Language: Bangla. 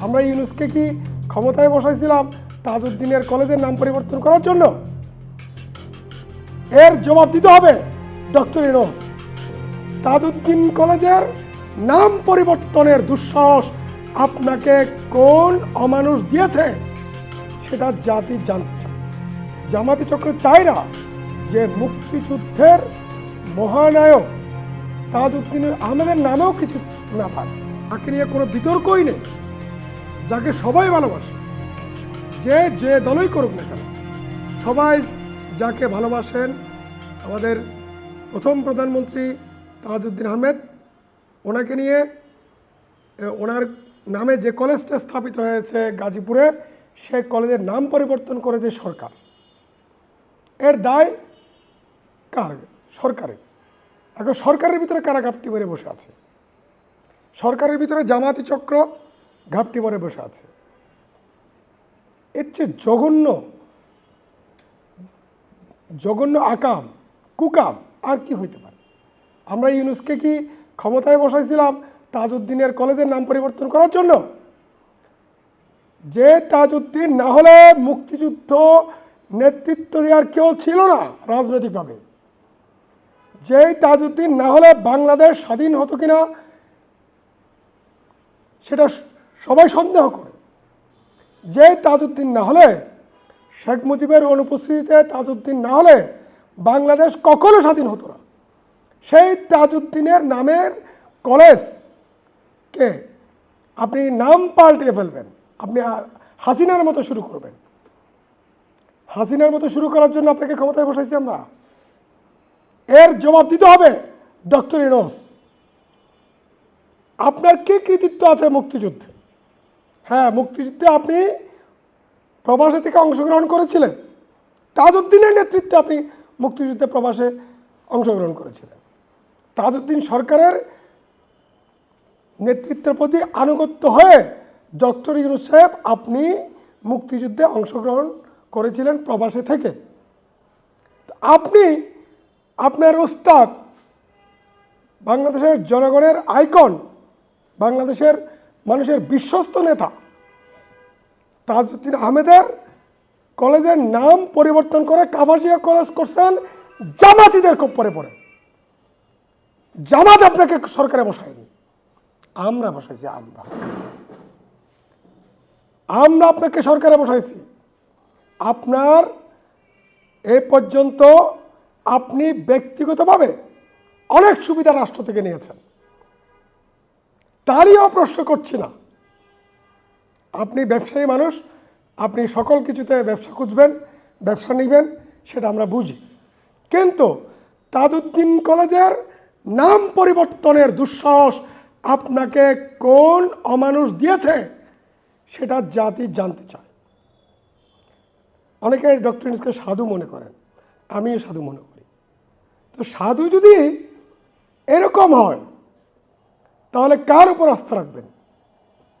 আমরা ইউনুসকে কি ক্ষমতায় বসাইছিলাম তাজউদ্দিনের কলেজের নাম পরিবর্তন করার জন্য? এর জবাব দিতে হবে ডক্টর ইনোস তাজউদ্দিন কলেজের নাম পরিবর্তনের দুঃসাহস আপনাকে কোন অমানুষ দিয়েছে? সেটা জাতি জানতে চায়। জামাতি চক্র চায় না যে মুক্তিযুদ্ধের মহানায়ক তাজউদ্দিন আহমেদের নামেও কিছু না থাক। তাকে নিয়ে কোনো বিতর্কই নেই। যাকে সবাই ভালোবাসে, যে যে দলই করুক না কেন, সবাই যাকে ভালোবাসেন, আমাদের প্রথম প্রধানমন্ত্রী তাজউদ্দিন আহমেদ, ওনাকে নিয়ে ওনার নামে যে কলেজটা স্থাপিত হয়েছে গাজীপুরে সেই কলেজের নাম পরিবর্তন করেছে সরকার। এর দায় কার? সরকারের। এখন সরকারের ভিতরে কারা ঘাপটি মেরে বসে আছে। সরকারের ভিতরে জামাতি চক্র ঘাপটি মেরে বসে আছে। এর চেয়ে জঘন্য জঘন্য আকাম, কুকাম আর কি হইতে পারে? আমরা ইউনুসকে কি ক্ষমতায় বসাইছিলাম তাজউদ্দিনের কলেজের নাম পরিবর্তন করার জন্য? যে তাজউদ্দিন না হলে মুক্তিযুদ্ধ নেতৃত্ব দেওয়ার কেউ ছিল না রাজনৈতিকভাবে। যেই তাজউদ্দিন না হলে বাংলাদেশ স্বাধীন হতো কিনা, সেটা সবাই সন্দেহ করে। যে তাজউদ্দিন না হলে, শেখ মুজিবের অনুপস্থিতিতে তাজউদ্দিন না হলে বাংলাদেশ কখনো স্বাধীন হতো না। সেই তাজউদ্দিনের নামের কলেজকে আপনি নাম পাল্টে ফেলবেন। আপনি হাসিনার মতো শুরু করবেন। হাসিনার মতো শুরু করার জন্য আপনাকে ক্ষমতায় বসাইছি আমরা। এর জবাব দিতে হবে ডক্টর ইনোস। আপনার কি কৃতিত্ব আছে মুক্তিযুদ্ধে? হ্যাঁ মুক্তিযুদ্ধে আপনি প্রবাসে থেকে অংশগ্রহণ করেছিলেন। তাজউদ্দিনের নেতৃত্বে আপনি মুক্তিযুদ্ধে প্রবাসে অংশগ্রহণ করেছিলেন। তাজউদ্দিন সরকারের নেতৃত্বের প্রতি আনুগত্য হয়ে ডক্টর ইউনুস সাহেব আপনি মুক্তিযুদ্ধে অংশগ্রহণ করেছিলেন প্রবাসে থেকে। আপনি আপনার ওস্তাদ বাংলাদেশের জনগণের আইকন, বাংলাদেশের মানুষের বিশ্বস্ত নেতা। তাজউদ্দিন আহমেদের কলেজের নাম পরিবর্তন করে কাভাসিয়া কলেজ করছেন জামাতিদের কপ্পরে পড়ে জামাত আপনাকে সরকারে বসায়নি। আমরা বসাইছি, আমরা। আমরা আপনাকে সরকারে বসাইছি। আপনার এ পর্যন্ত আপনি ব্যক্তিগতভাবে অনেক সুবিধা রাষ্ট্র থেকে নিয়েছেন। তারইও প্রশ্ন করছি না। আপনি ব্যবসায়ী মানুষ, আপনি সকল কিছুতে ব্যবসা খুঁজবেন, ব্যবসা নেবেন, সেটা আমরা বুঝি। কিন্তু তাজউদ্দিন কলেজের নাম পরিবর্তনের দুঃসাহস আপনাকে কোন অমানুষ দিয়েছে, সেটা জাতি জানতে চায়। অনেকে ডক্টর ইউনুসকে সাধু মনে করেন আমি সাধু মনে করি। তো সাধু যদি এরকম হয় তাহলে কার উপর আস্থা রাখবেন?